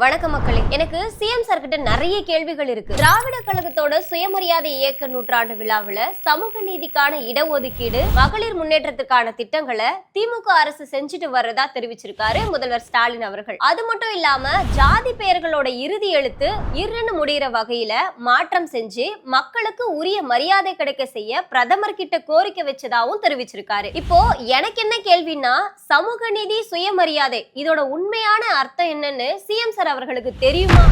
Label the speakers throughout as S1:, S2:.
S1: வணக்கம் மக்களே. எனக்கு சிஎம் சார் கிட்ட நிறைய கேள்விகள் இருக்கு. திராவிட கழகத்தோட சுயமரியாதை இயக்க நூற்றாண்டு விழாவில் சமூக நீதிக்கான இடஒதுக்கீடு மகளிர் முன்னேற்றத்துக்கான திட்டங்களை திமுக அரசு செஞ்சுட்டு வர்றதா தெரிவிச்சிருக்காரு முதல்வர் ஸ்டாலின் அவர்கள். அது மட்டும் இல்லாம ஜாதி பெயர்களோட இறுதி எழுத்து இருன்னு முடிகிற வகையில மாற்றம் செஞ்சு மக்களுக்கு உரிய மரியாதை கிடைக்க செய்ய பிரதமர் கிட்ட கோரிக்கை வச்சதாகவும் தெரிவிச்சிருக்காரு. இப்போ எனக்கு என்ன கேள்வின்னா சமூக நீதி சுயமரியாதை இதோட உண்மையான அர்த்தம் என்னன்னு சிஎம் சார் அவர்களுக்கு தெரியுமா?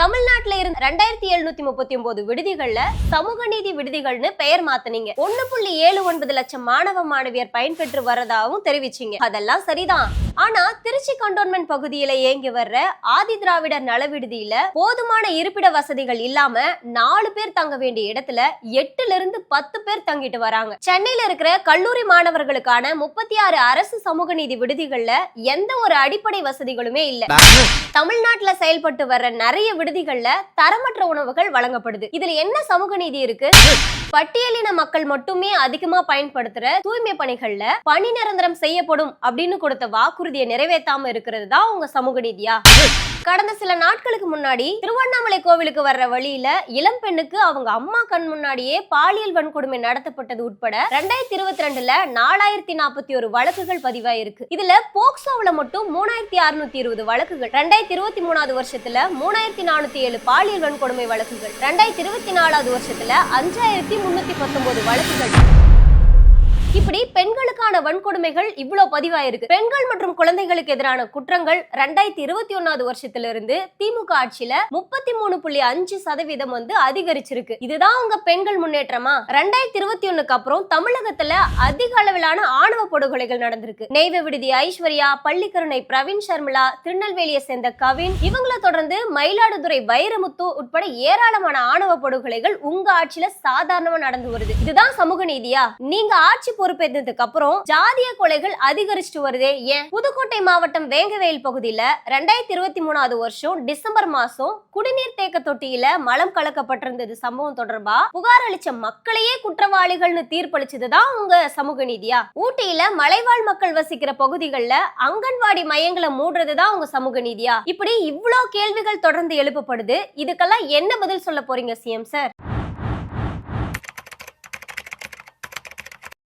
S1: தமிழ்நாட்டுல இருந்த ரெண்டாயிரத்தி எழுநூத்தி முப்பத்தி ஒன்பது விடுதிகள்ல சமூக நீதி விடுதிகள்னு பெயர் மாத்துனீங்க. ஒண்ணு புள்ளி ஏழு ஒன்பது லட்சம் மாணவ மாணவியர் பயன்பெற்று வரதாவும் தெரிவிச்சீங்க. அதெல்லாம் சரிதான். ஆனா திருச்சி கண்டோன்மெண்ட் பகுதியில இயங்கி வர்ற ஆதி திராவிடர் நல விடுதியில போதுமான இருப்பிட வசதிகள் இல்லாம நாலு பேர் தங்க வேண்டிய இடத்துல எட்டுல இருந்து பத்து பேர் தங்கிட்டு வராங்க. சென்னையில இருக்கிற கல்லூரி மாணவர்களுக்கான முப்பத்தி ஆறு அரசு சமூக நீதி விடுதிகள்ல எந்த ஒரு அடிப்படை வசதிகளுமே இல்ல. தமிழ்நாட்டுல செயல்பட்டு வர்ற நிறைய விடுதிகள்ல தரமற்ற உணவுகள் வழங்கப்படுது. இதுல என்ன சமூக நீதி இருக்கு? பட்டியலின மக்கள் மட்டுமே அதிகமா பயன்படுத்துற தூய்மை பணிகள்ல பணி நிரந்தரம் செய்யப்படும் அப்படின்னு கொடுத்த வாக்குறுதியை நிறைவேற்றாம இருக்கிறது தான் உங்க சமூக நீதியா? கடந்த சில நாட்களுக்கு முன்னாடி திருவண்ணாமலை கோவிலுக்கு வர்ற வழியில இளம் பெண்ணுக்கு அவங்க அம்மா கண் முன்னாடியே பாலியல் வன்கொடுமை நடத்தப்பட்டது உட்பட ரெண்டாயிரத்தி இருபத்தி ரெண்டுல நாலாயிரத்தி நாற்பத்தி ஒரு வழக்குகள் பதிவாயிருக்கு. இதுல போக்சோவில் மட்டும் மூணாயிரத்தி அறுநூத்தி இருபது வழக்குகள் ரெண்டாயிரத்தி இருபத்தி மூணாவது வருஷத்துல மூணாயிரத்தி நானூத்தி ஏழு பாலியல் வன்கொடுமை வழக்குகள் ரெண்டாயிரத்தி இருபத்தி நாலாவது வருஷத்துல அஞ்சாயிரத்தி முன்னூத்தி பத்தொன்பது வழக்குகள். இப்படி பெண்களுக்கு பெண்களுக்கான வன்கொடுமைகள் இவ்வளவு பதிவாயிருக்கு. பெண்கள் மற்றும் குழந்தைகளுக்கு எதிரான குற்றங்கள் ரெண்டாயிரத்தி இருபத்தி ஒன்னாவது வருஷத்துல இருந்து திமுக ஆட்சியில முப்பத்தி மூணு புள்ளி அஞ்சு சதவீதம் வந்து அதிகரிச்சிருக்கு. இதுதான் உங்க பெண்கள் முன்னேற்றமா? ரெண்டாயிரத்தி இருபத்தி ஒண்ணுக்கு அப்புறம் தமிழகத்துல அதிக அளவிலான ஆணவ படுகொலைகள் நடந்திருக்கு. நெய்வ விடுதி ஐஸ்வர்யா பள்ளிக்கருணை பிரவீன் சர்மிளா திருநெல்வேலியை சேர்ந்த கவின் இவங்களை தொடர்ந்து மயிலாடுதுறை வைரமுத்து உட்பட ஏராளமான ஆணவ படுகொலைகள் உங்க ஆட்சியில சாதாரணமா நடந்து வருது. இதுதான் சமூக நீதியா? நீங்க ஆட்சி பொறுப்பேற்றதுக்கு அப்புறம் ஜாதிய கொலைகள் அதிகரிச்சுட்டு வருதே. ஏன்? புதுக்கோட்டை மாவட்டம் வேங்கவேல் பகுதியில ரெண்டாயிரத்தி இருபத்தி மூணாவது வருஷம் டிசம்பர் மாசம் குடிநீர் தேக்க தொட்டியில மலம் கலக்கப்பட்டிருந்தது. சம்பவம் தொடர்பா புகார் அளிச்ச மக்களையே குற்றவாளிகள்னு தீர்ப்பளிச்சதுதான் உங்க சமூக நீதியா? ஊட்டியில மலைவாழ் மக்கள் வசிக்கிற பகுதிகள்ல அங்கன்வாடி மையங்களை மூடுறதுதான் உங்க சமூக நீதியா? இப்படி இவ்வளவு கேள்விகள் தொடர்ந்து எழுப்பப்படுது. இதுக்கெல்லாம் என்ன பதில் சொல்ல போறீங்க சிஎம் சார்?